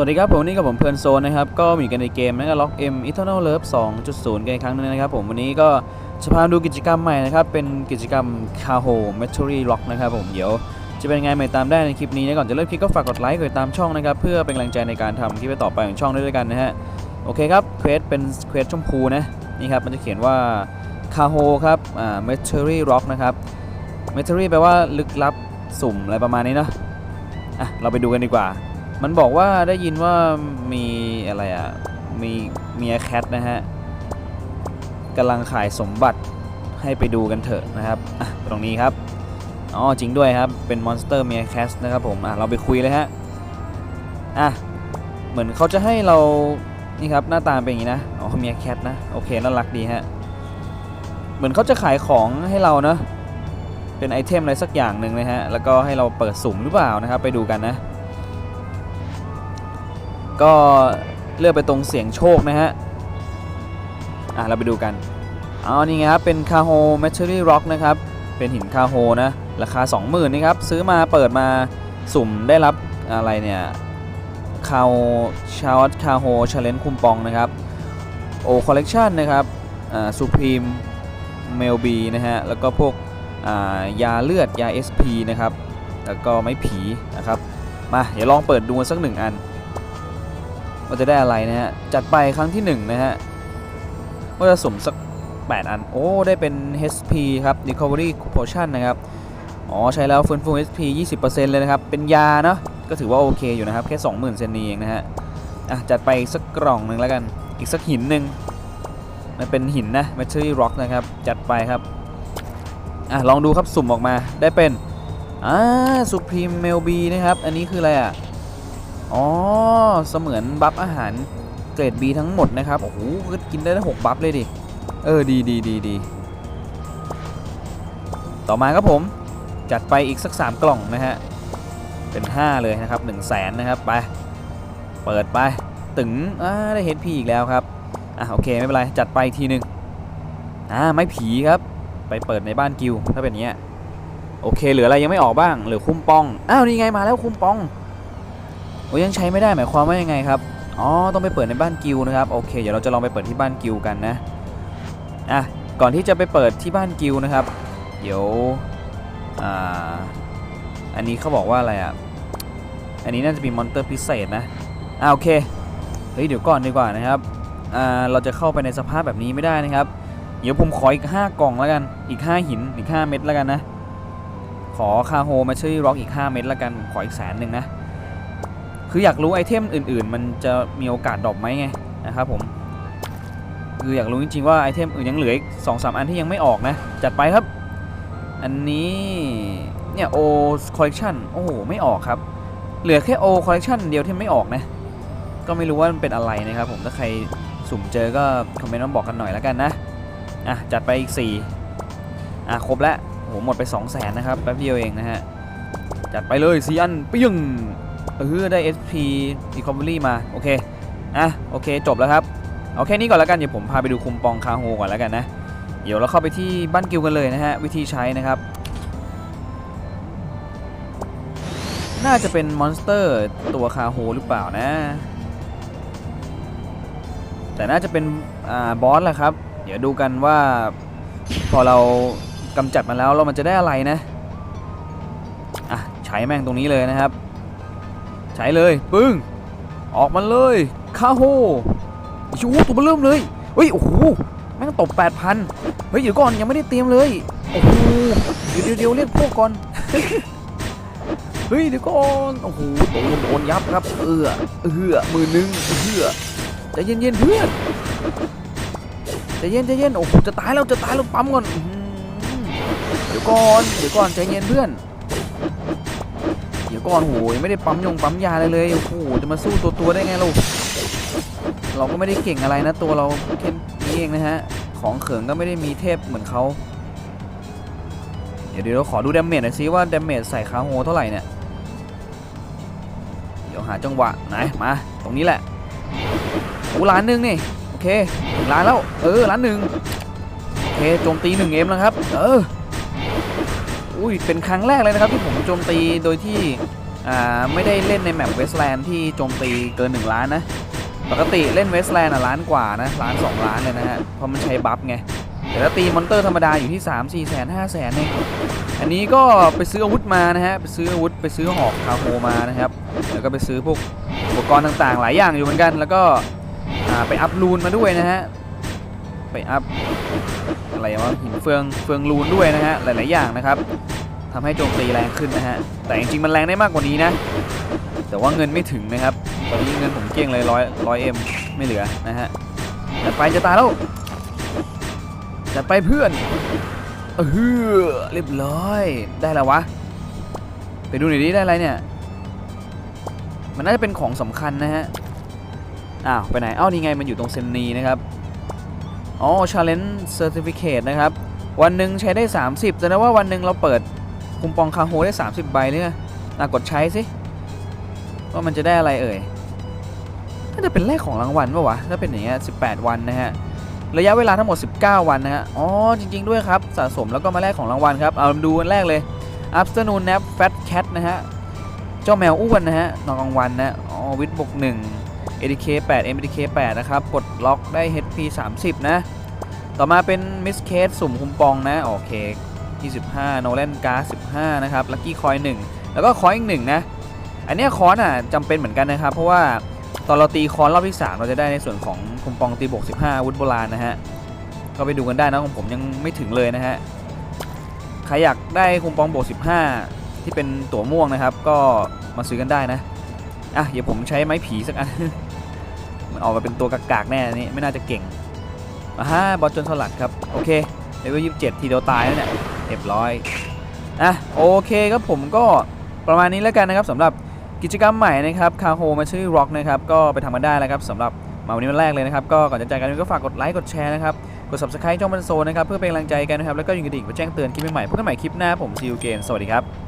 สวัสดีครับผมนี่กับผมเพลินโซนนะครับก็มีกันในเกมนะครับล็อก M Eternal Love 2.0กันอีกครั้งหนึงนะครับผมวันนี้ก็จะพาดูกิจกรรมใหม่นะครับเป็นกิจกรรม c a h o m e t o r y Lock นะครับผมเดี๋ยวจะเป็นไงใหม่ตามได้ในคลิปนี้นะก่อนจะเริ่มคลิปก็ฝากกดไลค์กดติดตามช่องนะครับเพื่อเป็นกำลังใจในการทำคลิปต่อไปของช่องด้วยกันนะฮะโอเคครับเควสเป็นเควสชมพูนะนี่ครับมันจะเขียนว่า c a h o ครับอ่า m e t o r y Lock นะครับ m e t o r y แปลว่าลึกลับสุ่มอะไรประมาณนี้เนาะอะเราไปดูกันดีกว่า มันบอกว่าได้ยินว่ามีอะไรอะ มีเมียแคทนะฮะกำลังขายสมบัติให้ไปดูกันเถอะนะครับตรงนี้ครับอ๋อจริงด้วยครับเป็นมอนสเตอร์เมียแคทนะครับผมอะเราไปคุยเลยฮะอะเหมือนเขาจะให้เรานี่ครับหน้าตาเป็นอย่างนี้นะอ๋อเมียแคทนะโอเคน่ารักดีฮะเหมือนเขาจะขายของให้เราเนอะเป็นไอเทมอะไรสักอย่างหนึ่งนะฮะแล้วก็ให้เราเปิดสุ่มหรือเปล่านะครับไปดูกันนะ ก็เลือกไปตรงเสียงโชคนะฮะ อะ เราไปดูกันอ๋อนี่ไงครับ เป็นคาโฮแมทเทอรี่ร็อกนะครับ เป็นหินคาโฮนะ ราคา 20,000นี่ครับ ซื้อมาเปิดมาสุ่มได้รับอะไรเนี่ยคาโชาวคาโฮชาเลนคุมปองนะครับ โอคอลเลกชันนะครับอ่าซูพรีมเมลบีนะฮะ แล้วก็พวกอ่ายาเลือดยา SP นะครับ แล้วก็ไม้ผีนะครับ มา เดี๋ยวลองเปิดดูสักหนึ่งอัน ว่าจะได้อะไรนะฮะ จัดไปครั้งที่1นะฮะว่าจะสุ่มสัก 8 อัน โอ้ ได้เป็น HP ครับ Recovery Potion นะครับ อ๋อ ใช้แล้วฟื้นฟู HP 20%เลยนะครับ เป็นยาเนาะก็ถือว่าโอเคอยู่นะครับ แค่ 20,000 เซนนีเองนะฮะ อะ จัดไปสักกล่องหนึ่งแล้วกัน อีกสักหินหนึ่งมันเป็นหินนะ Material Rock นะครับ จัดไปครับ อะ ลองดูครับสุ่มออกมาได้เป็นอ่า Supreme Melb นะครับ อันนี้คืออะไรอะ อ๋อ เสมือนบัฟอาหารเกรด B ทั้งหมดนะครับ โอ้โหก็กินได้ทั้งหกบัฟเลยดิ เออ ดีดีดีดี ต่อมาครับผม จัดไปอีกสัก 3 กล่องนะฮะ เป็น 5 เลยนะครับ1 0 0 0 0แสนนะครับ ไป เปิดไปตึงอ่าได้เฮดพีอีกแล้วครับ อะโอเคไม่เป็นไร จัดไปทีหนึ่งอ่าไม่ผีครับ ไปเปิดในบ้านกิวถ้าเป็นอย่างเงี้ย โอเคเหลืออะไรยังไม่ออกบ้างเหลือคุ้มปอง อ้าวนี่ไงมาแล้วคุ้มปอง โอ้ยังใช้ไม่ได้หมายความว่ายังไงครับอ๋อต้องไปเปิดในบ้านกิวนะครับโอเคเดี๋ยวเราจะลองไปเปิดที่บ้านกิวกันนะอะก่อนที่จะไปเปิดที่บ้านกิวนะครับ เดี๋ยวอ่าอันนี้เขาบอกว่าอะไรอะอันนี้น่าจะมีมอนเตอร์พิเศษนะอ่าโอเคเฮ้ยเดี๋ยวก่อนดีกว่านะครับอ่าเราจะเข้าไปในสภาพแบบนี้ไม่ได้นะครับ เดี๋ยวผมขออีก 5 กล่องแล้วกันอีก 5 หินอีก 5 เม็ดแล้วกันนะขอคาโฮมาช่วยร็อกอีก 5 เม็ดแล้วกันขออีกแสนหนึ่งนะ คืออยากรู้ไอเทมอื่น ๆ มันจะมีโอกาสดรอปไหมไงนะครับผมคืออยากรู้จริง ๆ ว่าไอเทมอื่นยังเหลืออีกสองสามอันที่ยังไม่ออกนะ จัดไปครับ อันนี้เนี่ยโอคอลเลคชันโอ้โห ไม่ออกครับ เหลือแค่โอคอลเลคชันเดียวที่ไม่ออกนะ ก็ไม่รู้ว่ามันเป็นอะไรนะครับผมถ้าใครสุ่มเจอก็คอมเมนต์มาบอกกันหน่อยแล้วกันนะอะจัดไปอีก 4 อะ ครบแล้วโอ้โหหมดไป 2 0 0แสนนะครับ แป๊บเดียวเองนะฮะ จัดไปเลยสีอันปิ้ง เออได้ SP Recovery มา โอเค อะ โอเค จบแล้วครับ เอาแค่นี้ก่อนแล้วกัน เดี๋ยวผมพาไปดูคุมปองคาโฮก่อนแล้วกันนะ เดี๋ยวเราเข้าไปที่บ้านกิวกันเลยนะฮะ วิธีใช้นะครับ น่าจะเป็นมอนสเตอร์ตัวคาโฮหรือเปล่านะ แต่น่าจะเป็น อ่า บอสแหละครับ เดี๋ยวดูกันว่า พอเรากำจัดมาแล้วเรามันจะได้อะไรนะ อะ ใช้แม่งตรงนี้เลยนะครับ ใช้เลยปึ้ง ออกมาเลยคาโฮชูตัวเบอร์เริ่มเลยเฮ้ยโอ้โหแม่งตบ8,000เฮ้ยเดี๋ยวก่อนยังไม่ได้เตรียมเลยโอ้โหเดี๋ยวเดี๋ยวเรียกพวกก่อนเฮ้ยเดี๋ยวก่อนโอ้โหโดนโดนยับครับเอือเอือมือนึงเอือใจเย็นๆเพื่อนใจเย็นใจเย็นโอ้โหจะตายแล้วจะตายแล้วปั๊มก่อนเดี๋ยวก่อนเดี๋ยวก่อนใจเย็นเพื่อน เดี๋ยวก่อนโหยังไม่ได้ปั๊มยงปั๊มยาอะไรเลยโอ้โหจะมาสู้ตัวตัวได้ไงเราเราก็ไม่ได้เก่งอะไรนะตัวเราแค่นี้เองนะฮะของเขิงก็ไม่ได้มีเทพเหมือนเขาเดี๋ยวเดี๋ยวเราขอดูดาเมจหน่อยซิว่าดาเมจใส่คาโฮเท่าไหร่เนี่ยเดี๋ยวหาจังหวะไหนมาตรงนี้แหละโอ้ล้านหนึ่งนี่โอเคล้านแล้วเออล้านหนึ่งโอเคโจมตีหนึ่งเอ็มแล้วครับ เออ อุ้ยเป็นครั้งแรกเลยนะครับที่ผมโจมตีโดยที่ไม่ได้เล่นในแมปเวสแลนด์ที่โจมตีเกิน 1 ล้านนะ ปกติเล่นเวสแลนด์อะล้านกว่านะล้าน 2 ล้านเลยนะฮะเพราะมันใช้บัฟไงแต่ถ้าตีมอนเตอร์ธรรมดาอยู่ที่ 3 4แสน5แสนเองอันนี้ก็ไปซื้ออาวุธมานะฮะไปซื้ออาวุธไปซื้อหอกคาโฮมานะครับแล้วก็ไปซื้อพวกอุปกรณ์ต่างๆ หลายอย่างอยู่เหมือนกัน แล้วก็ไปอัพรูนมาด้วยนะฮะไปอัพ อะไรวะหินเฟืองเฟืองรูนด้วยนะฮะหลาย ๆ อย่างนะครับทำให้โจมตีแรงขึ้นนะฮะแต่จริงๆมันแรงได้มากกว่านี้นะ แต่ว่าเงินไม่ถึงนะครับตอนนี้เงินผมเกลี้ยงเลยร้อยร้อยเอ็มไม่เหลือนะฮะจัดไปจะตายแล้วจัดไปเพื่อนเออเรียบร้อยได้แล้ววะไปดูหน่อยดิได้อะไรเนี่ย มันน่าจะเป็นของสำคัญนะฮะอ้าวไปไหนเอ้านี่ไงมันอยู่ตรงเซนนีนะครับ อ๋อ Challenge Certificate นะครับ วันหนึ่งใช้ได้ 30 แสดงว่าวันหนึ่งเราเปิดคุมปองคาโฮได้ 30 ใบเลยนะอะกดใช้สิ ว่ามันจะได้อะไรเอ่ย น่าจะเป็นแรกของรางวัลปะวะ ถ้าเป็นอย่างเงี้ย 18 วันนะฮะ ระยะเวลาทั้งหมด 19 วันนะฮะ อ๋อ จริง ๆ ด้วยครับ สะสมแล้วก็มาแลกของรางวัลครับ เอาดูกันแรกเลย Afternoon Nap Fat Cat นะฮะ เจ้าแมวอ้วนนะฮะ นอนกลางวันนะ อ๋อ วิทบวก1 ADK 8 MDK 8นะครับปลดล็อกได้ HP 30 นะ ต่อมาเป็น Miss Case สุ่มคุมปองนะ โอเค 25 Nolan Card 15 นะครับ Lucky Coin 1แล้วก็คอยอีกหนึ่งนะ อันนี้คอนอะจำเป็นเหมือนกันนะครับ เพราะว่าตอนเราตีคอนรอบที่ 3 เราจะได้ในส่วนของคุมปองตีบวก15อาวุธโบราณนะฮะ ก็ไปดูกันได้นะของผมยังไม่ถึงเลยนะฮะ ใครอยากได้คุมปองบวก15 ที่เป็นตั๋วม่วงนะครับ ก็มาซื้อกันได้นะ อะ เดี๋ยวผมใช้ไม้ผีสักอัน มันออกมาเป็นตัวกากๆแน่อันนี่ไม่น่าจะเก่งอ่าฮะบอลจนสลัดครับ โอเคเลเวลยี่สิบเจ็ดทีเดียวตายแล้วเนี่ยเรียบร้อยอะโอเคครับผมก็ประมาณนี้แล้วกันนะครับสำหรับกิจกรรมใหม่นะครับคาโฮมาชื่อร็อกนะครับก็ไปทำมาได้แล้วครับสำหรับมาวันนี้วันแรกเลยนะครับก็ก่อนจะจากกันก็ฝากกดไลค์กดแชร์นะครับกด subscribe ช่องบันโซนะครับเพื่อเป็นกำลังใจกันนะครับแล้วก็ยิงกระดิ่งเพื่อแจ้งเตือนคลิปใหม่ๆพบกันใหม่คลิปหน้าผมซิวเกนสวัสดีครับ